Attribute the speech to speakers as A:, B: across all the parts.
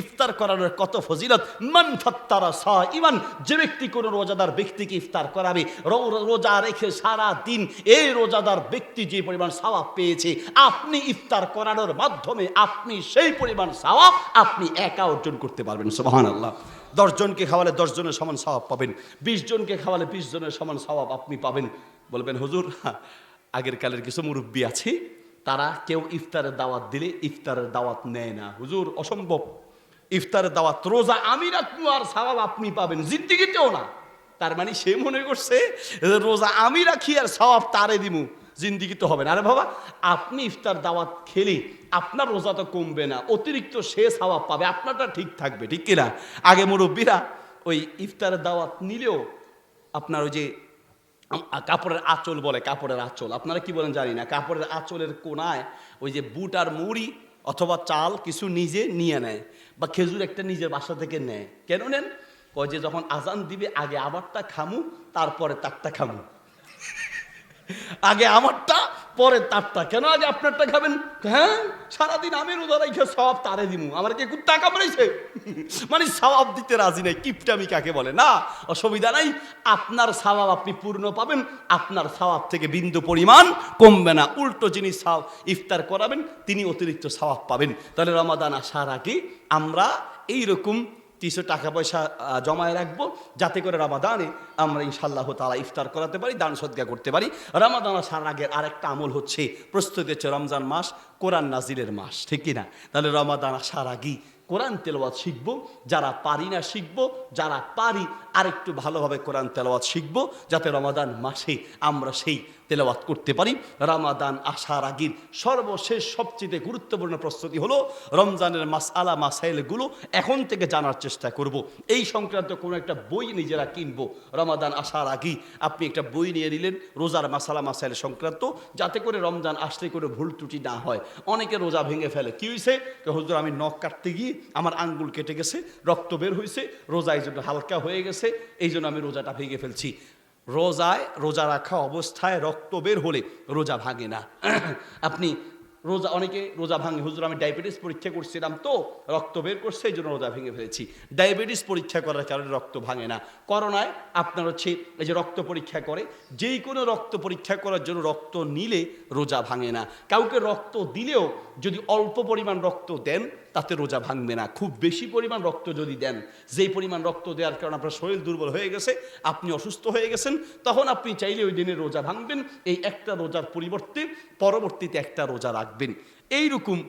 A: ইফতার করানোর কত ফজিলত? মান ফাত্তারা সা ইমান যে ব্যক্তি কোনো রোজাদার ব্যক্তিকে ইফতার করাবে রোজা রেখে সারা দিন এই রোজাদার ব্যক্তি যে পরিমাণ সওয়াব পেয়েছে, আপনি ইফতার করানোর মাধ্যমে আপনি সেই পরিমাণ সওয়াব আপনি একা অর্জন করতে পারবেন সুবহান আল্লাহ দশজনকে খাওয়ালে দশজনের সমান সওয়াব পাবেন, বিশ জনকে খাওয়ালে বিশ জনের সমান সওয়াব আপনি পাবেন। বলবেন, হুজুর, আগের কালের কিছু মুরব্বী আছে, তারা কেউ ইফতারের দাওয়াত দিলে ইফতারের দাওয়াত নেয় না। হুজুর, অসম্ভব। ইফতারের দাওয়াত, রোজা, আমি রাখব আর সওয়াব আপনি পাবেন, জিন্দিগিতেও না। তার মানে সে মনে করছে রোজা আমি রাখি আর সওয়াব তারে দিমু, জিন্দিগি তো হবে না। আরে বাবা, আপনি ইফতার দাওয়াত খেলে আপনার রোজা তো কমবে না, অতিরিক্ত সে সওয়াব পাবে, আপনারটা ঠিক থাকবে, ঠিক কিনা? আগে মুরব্বীরা ওই ইফতারের দাওয়াত নিলেও আপনার ওই যে কাপড়ের আঁচল বলে, কাপড়ের আঁচল। আপনারা কি বলেন জানি না, কাপড়ের আঁচলের কোনায় ওই যে বুট আর মুড়ি অথবা চাল কিছু নিজে নিয়ে নেয় বা খেজুর একটা নিজের বাসা থেকে নেয়। কেন নেন? কয় যে যখন আজান দিবে, আগে আমারটা খামু, তারপরে তারটা খামু। আগে আমারটা পরে তারটা, কেন আজ আপনারটা খাবেন? হ্যাঁ? সারাদিন আমি রোজা রেখে সব তারে দিমু। আমার কি কুত্তা কামড়াইছে মানে সওয়াব দিতে রাজি নাই, কিপটামি কাকে বলে? না, অসুবিধা নাই। আপনার সওয়াব আপনি পূর্ণ পাবেন, আপনার সওয়াব থেকে বিন্দু পরিমাণ কমবে না। উল্টো যিনি ইফতার করাবেন, তিনি অতিরিক্ত সওয়াব পাবেন। তাহলে রমাদান আসার আগে আমরা এইরকম কিছু টাকা পয়সা জমায় রাখব, যাতে করে রামাদানে আমরা ইনশাল্লাহ তালা ইফতার করাতে পারি, দান সদ্গা করতে পারি। রামাদান আসার আগের আরেকটা আমল হচ্ছে, প্রস্তুতি হচ্ছে রমজান মাস, কোরআন নাজিরের মাস, ঠিক কিনা তাহলে রমাদান আসার আগেই কোরআন তেলবাদ শিখব, যারা পারি না শিখব, যারা পারি আরেকটু ভালোভাবে কোরআন তেলাওয়াত শিখব, যাতে রমাদান মাসে আমরা সেই তেলাওয়াত করতে পারি। রামাদান আসার আগের সর্বশেষ সবচেয়ে গুরুত্বপূর্ণ প্রস্তুতি হলো রমজানের মাস আলা মাসাইলগুলো এখন থেকে জানার চেষ্টা করব। এই সংক্রান্ত কোনো একটা বই নিজেরা কিনবো। রমাদান আসার আগেই আপনি একটা বই নিয়ে নিলেন, রোজার মাসালা মাসাইল সংক্রান্ত, যাতে করে রমজান আসলে কোনো ভুল ত্রুটি না হয়। অনেকে রোজা ভেঙে ফেলে। কি হয়েছে হুজুর, আমি নখ কাটতে গিয়ে আমার আঙ্গুল কেটে গেছে, রক্ত বের হয়েছে রোজা এই জন্য হালকা হয়ে গেছে। এই জন্য আমি রোজাটা ভেঙে ফেলছি। রোজায় রোজা রাখা অবস্থায় রক্ত বের হলে রোজা ভাঙে না। আপনি রোজা, অনেকে রোজা ভাঙে, হুজুর, আমি ডায়াবেটিস পরীক্ষা করছিলাম তো, রক্ত বের করছে এই জন্য রোজা ভেঙে ফেলেছি। ডায়াবেটিস পরীক্ষা করার কারণে রক্ত ভাঙে না। করোনায় আপনার হচ্ছে এই যে রক্ত পরীক্ষা করে, যেই কোনো রক্ত পরীক্ষা করার জন্য রক্ত নিলে রোজা ভাঙে না। কাউকে রক্ত দিলেও যদি অল্প পরিমাণ রক্ত দেন তাতে রোজা ভাঙবে না। খুব বেশি পরিমাণ রক্ত যদি দেন, যেই পরিমাণ রক্ত দেওয়ার কারণে আপনার শরীর দুর্বল হয়ে গেছে, আপনি অসুস্থ হয়ে গেছেন, তখন আপনি চাইলে ওই দিনে রোজা ভাঙবেন। এই একটা রোজার পরিবর্তে পরবর্তীতে একটা রোজা রাখবেন। এইরকম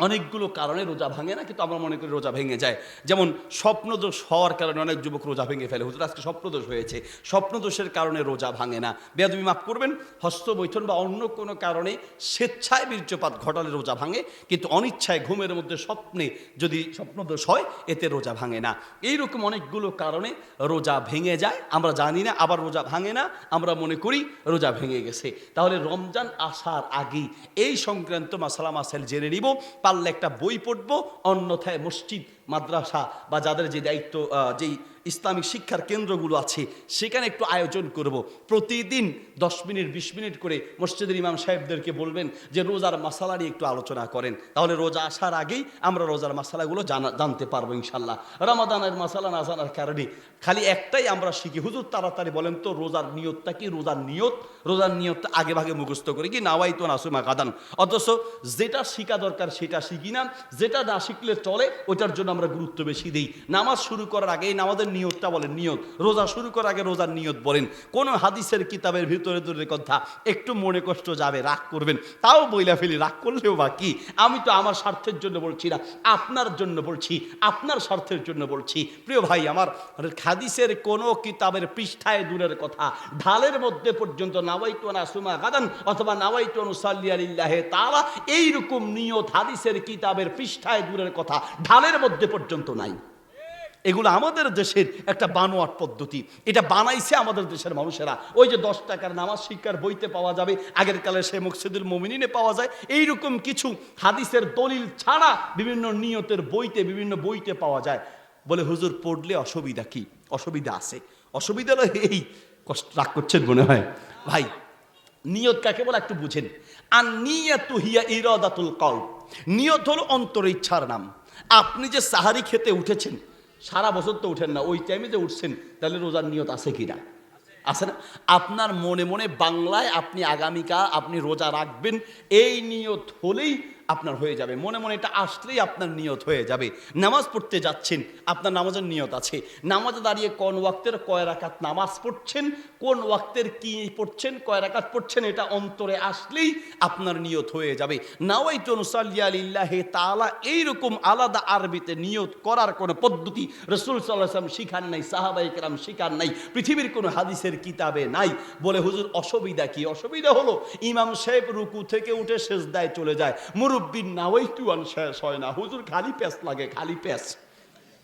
A: অনেকগুলো কারণে রোজা ভাঙে না, কিন্তু আমরা মনে করি রোজা ভেঙে যায়। যেমন স্বপ্নদোষ হওয়ার কারণে অনেক যুবক রোজা ভেঙে ফেলে। হুজুর, আজকে স্বপ্নদোষ হয়েছে। স্বপ্নদোষের কারণে রোজা ভাঙে না। বেয়াদবি মাফ করবেন, হস্ত বৈঠন বা অন্য কোনো কারণে স্বেচ্ছায় বীর্যপাত ঘটালে রোজা ভাঙে, কিন্তু অনিচ্ছায় ঘুমের মধ্যে স্বপ্নে যদি স্বপ্নদোষ হয়, এতে রোজা ভাঙে না। এইরকম অনেকগুলো কারণে রোজা ভেঙে যায়। আমরা জানি না, আবার রোজা ভাঙে না। আমরা মনে করি রোজা ভেঙে গেছে। তাহলে রমজান আসার আগেই এই সংক্রান্ত মাসালা মাসাইল জেনে নিব। পারলে একটা বই পড়ব, অন্যথায় মসজিদ, মাদ্রাসা বা যাদের যে দায়িত্ব যেই ইসলামিক শিক্ষার কেন্দ্রগুলো আছে, সেখানে একটু আয়োজন করব। প্রতিদিন দশ মিনিট, বিশ মিনিট করে মসজিদের ইমাম সাহেবদেরকে বলবেন যে, রোজার মশালা নিয়ে একটু আলোচনা করেন। তাহলে রোজা আসার আগেই আমরা রোজার মশালাগুলো জানা, জানতে পারব ইনশাল্লাহ। রমাদানের মশালা না জানার কারণে খালি একটাই আমরা শিখি। হুজুর, তাড়াতাড়ি বলেন তো, রোজার নিয়তটা কি? রোজার নিয়ত? রোজার নিয়তটা আগে ভাগে মুখস্থ করি কি? নাওয়াই তো নাসুমা গাদান অথচ যেটা শিখা দরকার, সেটা শিখি না। যেটা না শিখলে চলে, ওইটার জন্য আমরা গুরুত্ব বেশি দিই। নামাজ শুরু করার আগে এই নামাজের নিয়তটা বলেন, নিয়ত। রোজা শুরু করার আগে রোজার নিয়ত বলেন। কোন হাদিসের কিতাবের ভিতরে দূরের কথা, একটু মনে কষ্ট যাবে, রাগ করবেন। তাও বইলা ফেলি, রাগ করলেও বা কি? আমি তো আমার স্বার্থের জন্য বলছি না, আপনার জন্য বলছি, আপনার স্বার্থের জন্য বলছি। প্রিয় ভাই আমার হাদিসের কোনো কিতাবের পৃষ্ঠায় দূরের কথা। ঢালের মধ্যে পর্যন্ত নাওয়াইতুয়ানা সুমা অথবা তারা এইরকম নিয়ত হাদিসের কিতাবের পৃষ্ঠায় দূরের কথা ঢালের মধ্যে পর্যন্ত নাই। এগুলো আমাদের দেশের একটা বানোয়াট পদ্ধতি। এটা বানাইছে আমাদের দেশের মানুষেরা। ওই যে দশ টাকার নামাজ শিক্ষার বইতে পাওয়া যাবে, আগের কালে সে মুকসিদুল মোমিনিনে পাওয়া যায়। এইরকম কিছু হাদিসের দলিল ছাড়া বিভিন্ন নিয়তের বইতে, বিভিন্ন বইতে পাওয়া যায়। বলে, হুজুর, পড়লে অসুবিধা কি? অসুবিধা আছে। অসুবিধা হলো এই, কষ্ট রাগ করছেন মনে হয়। ভাই, নিয়ত কাকে বলে একটু বুঝেন। আর নিয়ত হিয়া ইরাদাতুল কল নিয়ত হলো অন্তর ইচ্ছার নাম। আপনি যে সাহারি খেতে উঠেছেন, সারা বছর তো উঠেন না, ওই টাইমে যে উঠছেন, তাহলে রোজার নিয়ত আছে কিনা আছে না? আপনার মনে মনে বাংলায় আপনি আগামীকাল আপনি রোজা রাখবেন, এই নিয়ত হলেই আপনার হয়ে যাবে। মনে মনে এটা আসলেই আপনার নিয়ত হয়ে যাবে। নামাজ পড়তে যাচ্ছেন, আপনার নামাজের নিয়ত আছে। নামাজে দাঁড়িয়ে কোন ওয়াক্তের কয় রাকাত নামাজ পড়ছেন, কোন ওয়াক্তের কি পড়ছেন, কয় রাকাত পড়ছেন, এটা অন্তরে আসলেই আপনার নিয়ত হয়ে যাবে। নাওয়াই তনুসাল্লিয়ালিল্লাহে তালা এইরকম আলাদা আরবিতে নিয়ত করার কোনো পদ্ধতি রসুল সাল্লাম শিখান নাই সাহাবাই কেরাম শিখান নাই, পৃথিবীর কোনো হাদিসের কিতাবে নাই। বলে, হুজুর, অসুবিধা কি? অসুবিধা হলো, ইমাম সাহেব রুকু থেকে উঠে শেষ শেষদায় চলে যায়। শেষ হয় না। হুজুর খালি লাগে, খালি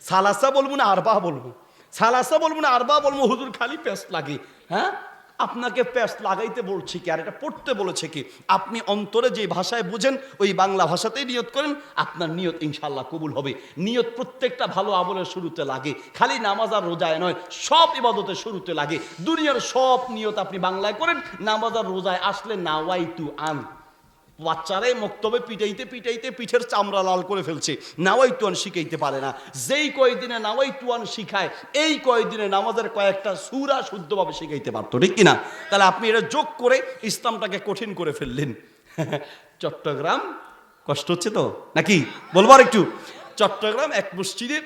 A: সালাসা বলব না, আরবা বলব। সালাসা বলব না, আরবা বলব, হুজুর খালি লাগে। হ্যাঁ? আপনাকে লাগাইতে বলছি কি, আর এটা পড়তে বলেছে কি? আপনি অন্তরে যে ভাষায় বুঝেন, ওই বাংলা ভাষাতেই নিয়ত করেন, আপনার নিয়ত ইনশাল্লাহ কবুল হবে। নিয়ত প্রত্যেকটা ভালো আমলের শুরুতে লাগে। খালি নামাজ আর রোজায় নয়, সব ইবাদতের শুরুতে লাগে। দুনিয়ার সব নিয়ত আপনি বাংলায় করেন, নামাজ আর রোজায় আসলে নাওয়াই টু আন। বাচ্চারাই মক্তবে পিটাইতে পিটাইতে পিঠের চামড়া লাল করে ফেলছে। নাওয়াই তুয়ান শিখাইতে পারে না। যেই কয়দিনে নাওয়াই তুয়ান শিখায়, এই কয়দিনে নামাজের কয়েকটা সুরা শুদ্ধভাবে শিখাইতে পারতো, ঠিক কিনা? তাহলে আপনি এটা যোগ করে ইসলামটাকে কঠিন করে ফেললেন। চট্টগ্রাম, কষ্ট হচ্ছে তো? নাকি? বলব আর একটু চট্টগ্রাম এক মসজিদে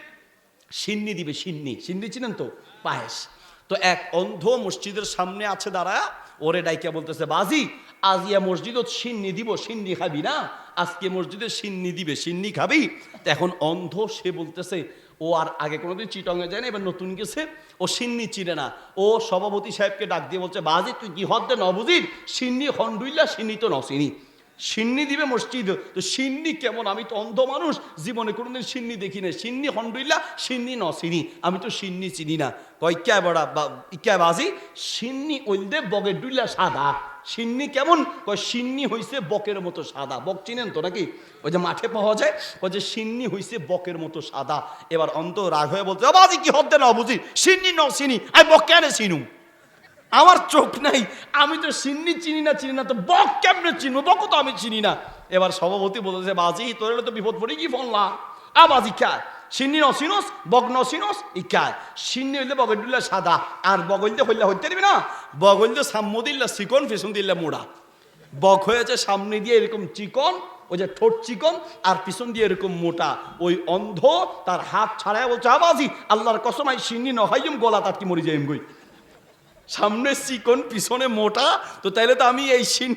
A: সিন্নি দিবে, সিন্নি। সিন্নি চিনেন তো? পায়েস। তো এক অন্ধ মসজিদের সামনে আছে দাঁড়া ওরে ডাইকা বলতেছে, বাজি আজিয়া মসজিদত সিন্নি দিব, সিন্নি খাবি না? আজকে মসজিদে সিন্নি দিবে, সিন্নি খাবি? এখন অন্ধ, সে বলতেছে, ও আর আগে কোনোদিন চিটংয়ে যায় না এবার নতুন গেছে। ও সিন্নি চিনে না। ও সভাপতি সাহেবকে ডাক দিয়ে বলছে, বাজি, তুই কি হদ্দে নবুজির? সিন্নি হন্ডুইল্লা সিন্নি তো নসিনি সিন্নি দিবে মসজিদ। তো সিন্নি কেমন? আমি তো অন্ধ মানুষ, জীবনে কোনোদিন সিন্নি দেখি না সিন্নি হন্ডুইল্লা সিন্নি ন চিনি। আমি তো সিন্নি চিনি না। কয় ক্যা বড়া ইকা বাজি? সিন্নি ওইলদে বগের ডুইলা সাদা। সিন্নি কেমন? কয়, সিন্নি হইছে বকের মতো সাদা। বক চিনেন তো নাকি? ওই যে মাঠে পাওয়া যায়, কয় যে সিন্নি হইছে বকের মতো সাদা। এবার অন্ত রাগ হয়ে বলতে "ও বাজি, কি হদ্দে না বুঝি? সিন্নি ন চিনি, আমি বক কেন চিনু। আমার চোখ নাই, আমি তো সিন্নি চিনি না চিনি না তো বক কেমনে চিনবো? বক তো আমি চিনি না। এবার সভাপতি বলেছে, বাজি, তোর তো বিপদ পড়ে কি ফোনলাম আ, বাজি, খায়। সিন্নি নসিনস বগ নসিনস ইকায় সিন্নি হইলে বগের দিল্লা সাদা, আর বগলতে হইলে হইতে দিবি না। বগলতে সাম্য দিল্লা, চিকন ফেসন দিল্লা, মোড়া। বক হয়েছে সামনে দিয়ে এরকম চিকন, ওই যে ঠোঁট চিকন, আর পিছন দিয়ে এরকম মোটা। ওই অন্ধ, তার হাত ছাড়ায় বলছে আবাজি আল্লাহর কসমাই সিন্নি নহাইম গলা তার কি মরি যাইম গই। সামনে চিকন, পিছনে মোটা, তো তাইলে তো আমি এই সিন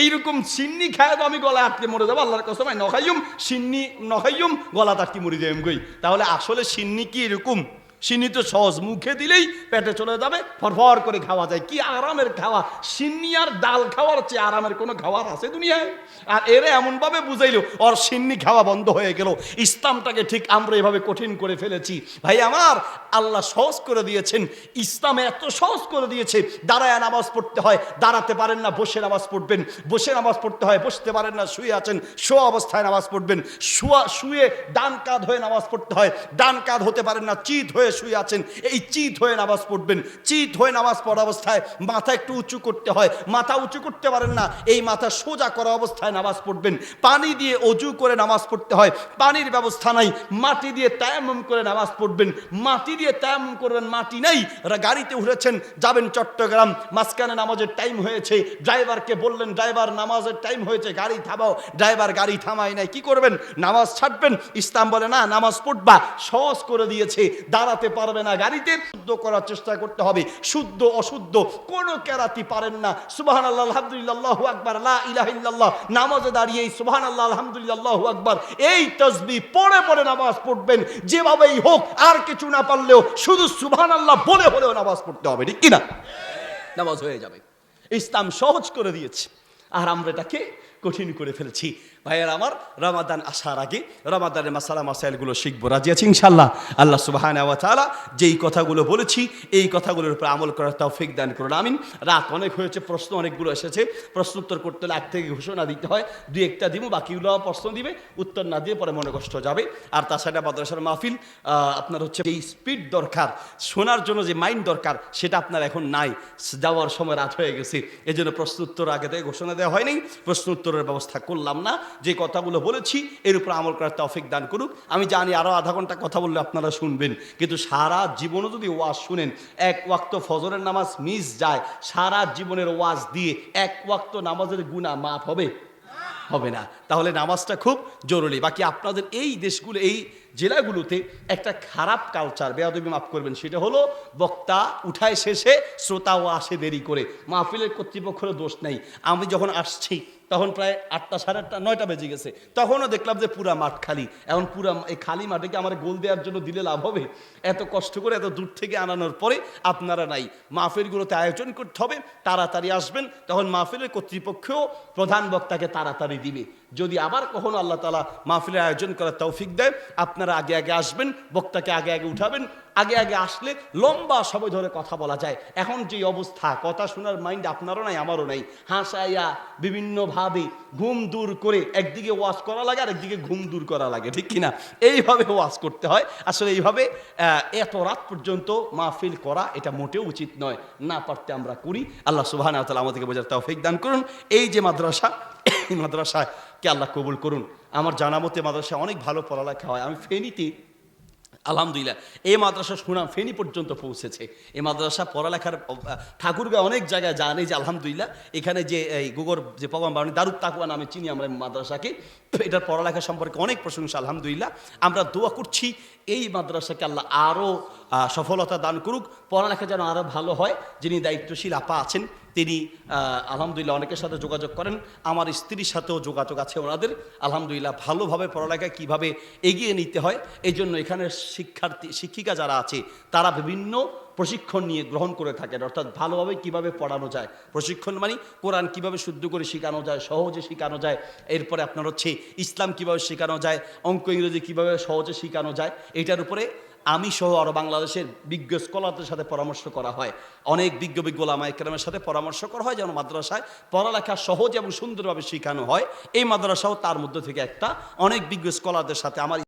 A: এইরকম সিন্নি খায় তো আমি গলা আটকে মরে যাব, আল্লাহর কসম নখাইম সিন্নি নখাইম গলা আটকে মরে যাই কই? তাহলে আসলে সিন্নি কি এরকম? সিন্নি তো সহজ, মুখে দিলেই পেটে চলে যাবে, ফরফর করে খাওয়া যায়। কি আরামের খাওয়া? সিন্নি আর ডাল খাওয়ার চেয়ে আরামের কোনো খাওয়ার আছে দুনিয়ায়? আর এরা এমনভাবে বুঝাইল ওর সিন্নি খাওয়া বন্ধ হয়ে গেল। ইসলামটাকে ঠিক আমরা এভাবে কঠিন করে ফেলেছি। ভাই আমার, আল্লাহ সহজ করে দিয়েছেন। ইসলামে এত সহজ করে দিয়েছে। দাঁড়ায় নামাজ পড়তে হয়, দাঁড়াতে পারেন না, বসে নামাজ পড়বেন। বসে নামাজ পড়তে হয়, বসতে পারেন না, শুয়ে আছেন, শোয়া অবস্থায় নামাজ পড়বেন। শুয়া, শুয়ে ডান কাঁধ হয়ে নামাজ পড়তে হয়, ডান কাঁধ হতে পারেন না, চিত হয়ে শুয়ে আছেন, এই চিত হয়ে নামাজ পড়বেন। চিত হয়ে নামাজ পড়া অবস্থায় মাথা একটু উঁচু করতে হয়। মাথা উঁচু করতে পারেন না, এই মাথা সোজা করা অবস্থায় নামাজ পড়বেন। পানি দিয়ে অজু করে নামাজ পড়তে হয়। পানির ব্যবস্থা নাই, মাটি দিয়ে তায়াম্মুম করে নামাজ পড়বেন। মাটি দিয়ে তায়াম্মুম করবেন, মাটি নাই। গাড়িতে উঠেছেন, যাবেন চট্টগ্রাম, মাঝখানে নামাজের টাইম হয়েছে। ড্রাইভারকে বললেন, ড্রাইভার, নামাজের টাইম হয়েছে, গাড়ি থামাও। ড্রাইভার গাড়ি থামায় নাই, কি করবেন? নামাজ ছাড়বেন? ইসলাম বলে, না, নামাজ পড়বা। সহজ করে দিয়েছে, দাঁড়াতে পারবে না, গাড়িতে শুদ্ধ করার চেষ্টা করতে হবে, শুদ্ধ, অশুদ্ধ, কোনো কেরাতি পারেন না। সুবাহান আল্লাহ আলহামদুলিল্লাহ আকবার, লা ইলাহা নামাজে দাঁড়িয়ে সুবাহান আল্লাহ আলহামদুলিল্লাহ আকবার, এই তসবি পড়ে পড়ে নামাজ পড়বেন, যেভাবেই হোক, আর কিছু না পারলেও শুধু সুবহান আল্লাহ বলে হলেও নামাজ পড়তে হবে, ঠিক কিনা? নামাজ হয়ে যাবে। ইসলাম সহজ করে দিয়েছে, আর আমরা এটাকে কঠিন করে ফেলেছি। ভাইয়ের আমার রমাদান আসার আগে, রমাদানের মাসালা মাসাইলগুলো শিখব। রাজি আছি ইনশাল্লাহ আল্লাহ সুবাহান তালা যেই কথাগুলো বলেছি, এই কথাগুলোর উপর আমল করার তৌফিক দান করুন। আমিন। রাত অনেক হয়েছে, প্রশ্ন অনেকগুলো এসেছে। প্রশ্ন উত্তর করতে হলে এক থেকে ঘোষণা দিতে হয়। দুই একটা দিব বাকিগুলো প্রশ্ন দিবে, উত্তর না দিয়ে পরে মনে কষ্ট যাবে। আর তাছাড়া মাদ্রাসার মাহফিল আপনার হচ্ছে এই স্পিড দরকার, শোনার জন্য যে মাইন্ড দরকার, সেটা আপনার এখন নাই। যাওয়ার সময় রাত হয়ে গেছে। এই জন্য প্রশ্ন উত্তর আগে থেকে ঘোষণা দেওয়া হয়নি। প্রশ্ন উত্তরের ব্যবস্থা করলাম না। যে কথাগুলো বলেছি, এর উপর আমল করার তৌফিক দান করুক। আমি জানি আরও আধা ঘণ্টা কথা বললে আপনারা শুনবেন, কিন্তু সারা জীবনও যদি ওয়াজ শুনেন, এক ওয়াক্ত ফজরের নামাজ মিস যায়, সারা জীবনের ওয়াজ দিয়ে এক ওয়াক্ত নামাজের গুণা মাফ হবে? হবে না। তাহলে নামাজটা খুব জরুরি। বাকি আপনাদের এই দেশগুলো, এই জেলাগুলোতে একটা খারাপ কালচার বেয়াদবি মাফ করবেন, সেটা হলো বক্তা উঠায় শেষে শ্রোতাও আসে দেরি করে। মাহফিলের কর্তৃপক্ষের দোষ নাই। আমি যখন আসছি তখন প্রায় আটটা, সাড়ে আটটা, নয়টা বেজে গেছে। তখনও দেখলাম যে পুরা মাঠ খালি। এখন পুরা এই খালি মাঠে কি আমার গোল দেওয়ার জন্য দিলে লাভ হবে? এত কষ্ট করে এত দূর থেকে আনানোর পরে আপনারা নাই। মাহফিলগুলোতে আয়োজন করতে হবে, তাড়াতাড়ি আসবেন। তখন মাহফিলের কর্তৃপক্ষও প্রধান বক্তাকে তাড়াতাড়ি দিবে। যদি আবার কখনো আল্লাহ তালা মাহফিলের আয়োজন করার তৌফিক দেয়, আপনারা আগে আগে আসবেন, বক্তাকে আগে আগে উঠাবেন। আগে আগে আসলে লম্বা সময় ধরে কথা বলা যায়। এখন যে অবস্থা, কথা শোনার মাইন্ড আপনারও নাই, আমারও নাই। হাসাইয়া বিভিন্নভাবে ঘুম দূর করে একদিকে ওয়াশ করা লাগে আর একদিকে ঘুম দূর করা লাগে, ঠিক কিনা? এইভাবে ওয়াশ করতে হয়। আসলে এইভাবে এত রাত পর্যন্ত মাহফিল করা এটা মোটেও উচিত নয়। না পারতে আমরা করি। আল্লাহ সুবাহ আমাদেরকে বোঝার তৌফিক দান করুন। এই যে মাদ্রাসা, এই মাদ্রাসায় কে আল্লাহ কবুল করুন। আমার জানা মতে মাদ্রাসায় অনেক ভালো পড়ালেখা হয়। আমি ফেনীতে আলহামদুলিল্লাহ। এই মাদ্রাসা সুনাম ফেনী পর্যন্ত পৌঁছেছে। এই মাদ্রাসা পড়ালেখার ঠাকুরগাঁ অনেক জায়গায় জানে যে আলহামদুলিল্লাহ, এখানে যে, এই গোগর যে প্রোগ্রাম বানানি দারুদ তাকুয়া নামে চিনি আমরা মাদ্রাসাকে। এটার পড়ালেখা সম্পর্কে অনেক প্রশংসা, আলহামদুলিল্লাহ। আমরা দোয়া করছি, এই মাদ্রাসাকে আল্লাহ আরও সফলতা দান করুক। পড়ালেখা যেন আরও ভালো হয়। যিনি দায়িত্বশীল আপা আছেন তিনি আলহামদুলিল্লাহ অনেকের সাথে যোগাযোগ করেন। আমার স্ত্রীর সাথেও যোগাযোগ আছে ওনাদের। আলহামদুলিল্লাহ ভালোভাবে পড়ালেখা কীভাবে এগিয়ে নিতে হয়, এই জন্য এখানে শিক্ষার্থী, শিক্ষিকা যারা আছে, তারা বিভিন্ন প্রশিক্ষণ নিয়ে গ্রহণ করে থাকেন। অর্থাৎ ভালোভাবে কীভাবে পড়ানো যায়, প্রশিক্ষণ মানে কোরআন কীভাবে শুদ্ধ করে শেখানো যায়, সহজে শেখানো যায়, এরপরে আপনার হচ্ছে ইসলাম কীভাবে শেখানো যায়, অঙ্ক ইংরেজি কীভাবে সহজে শেখানো যায়, এটার উপরে আমি সহ আরও বাংলাদেশের বিজ্ঞ স্কলারদের সাথে পরামর্শ করা হয়। অনেক বিজ্ঞ বিজ্ঞ লামা একরামের সাথে পরামর্শ করা হয়, যেন মাদ্রাসায় পড়ালেখা সহজ এবং সুন্দরভাবে শেখানো হয়। এই মাদ্রাসাও তার মধ্যে থেকে একটা। অনেক বিজ্ঞ স্কলারদের সাথে আমার